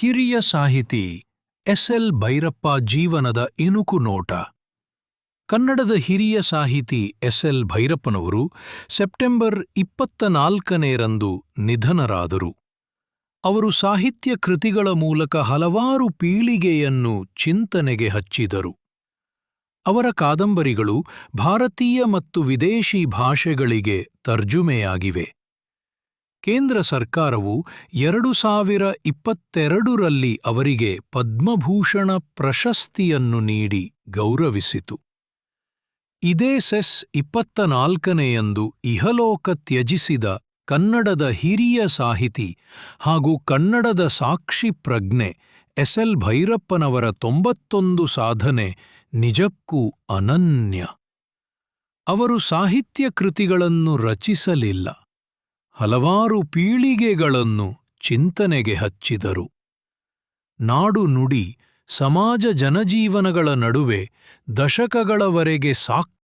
ಹಿರಿಯ ಸಾಹಿತಿ ಎಸ್ಎಲ್ ಭೈರಪ್ಪ ಜೀವನದ ಇಣುಕು ನೋಟ. ಕನ್ನಡದ ಹಿರಿಯ ಸಾಹಿತಿ ಎಸ್ಎಲ್ ಭೈರಪ್ಪನವರು ಸೆಪ್ಟೆಂಬರ್ ಇಪ್ಪತ್ತ ನಾಲ್ಕನೇರಂದು ನಿಧನರಾದರು. ಅವರು ಸಾಹಿತ್ಯ ಕೃತಿಗಳ ಮೂಲಕ ಹಲವಾರು ಪೀಳಿಗೆಯನ್ನು ಚಿಂತನೆಗೆ ಹಚ್ಚಿದರು. ಅವರ ಕಾದಂಬರಿಗಳು ಭಾರತೀಯ ಮತ್ತು ವಿದೇಶಿ ಭಾಷೆಗಳಿಗೆ ತರ್ಜುಮೆಯಾಗಿವೆ. ಕೇಂದ್ರ ಸರ್ಕಾರವು ಎರಡು ಸಾವಿರ ಇಪ್ಪತ್ತೆರಡರಲ್ಲಿ ಅವರಿಗೆ ಪದ್ಮಭೂಷಣ ಪ್ರಶಸ್ತಿಯನ್ನು ನೀಡಿ ಗೌರವಿಸಿತು. ಇದೇ ಸೆಸ್ ಇಪ್ಪತ್ತ ನಾಲ್ಕನೆಯಂದು ಇಹಲೋಕ ತ್ಯಜಿಸಿದ ಕನ್ನಡದ ಹಿರಿಯ ಸಾಹಿತಿ ಹಾಗೂ ಕನ್ನಡದ ಸಾಕ್ಷಿ ಪ್ರಜ್ಞೆ ಎಸ್ಎಲ್ ಭೈರಪ್ಪನವರ ತೊಂಬತ್ತೊಂದು ಸಾಧನೆ ನಿಜಕ್ಕೂ ಅನನ್ಯ. ಅವರು ಸಾಹಿತ್ಯ ಕೃತಿಗಳನ್ನು ರಚಿಸಲಿಲ್ಲ. ಹಲವಾರು ಪೀಳಿಗೆಗಳನ್ನು ಚಿಂತನೆಗೆ ಹಚ್ಚಿದರು. ನಾಡು ನುಡಿ ಸಮಾಜ ಜನಜೀವನಗಳ ನಡುವೆ ದಶಕಗಳವರೆಗೆ ಸಾಕ್ಷಿ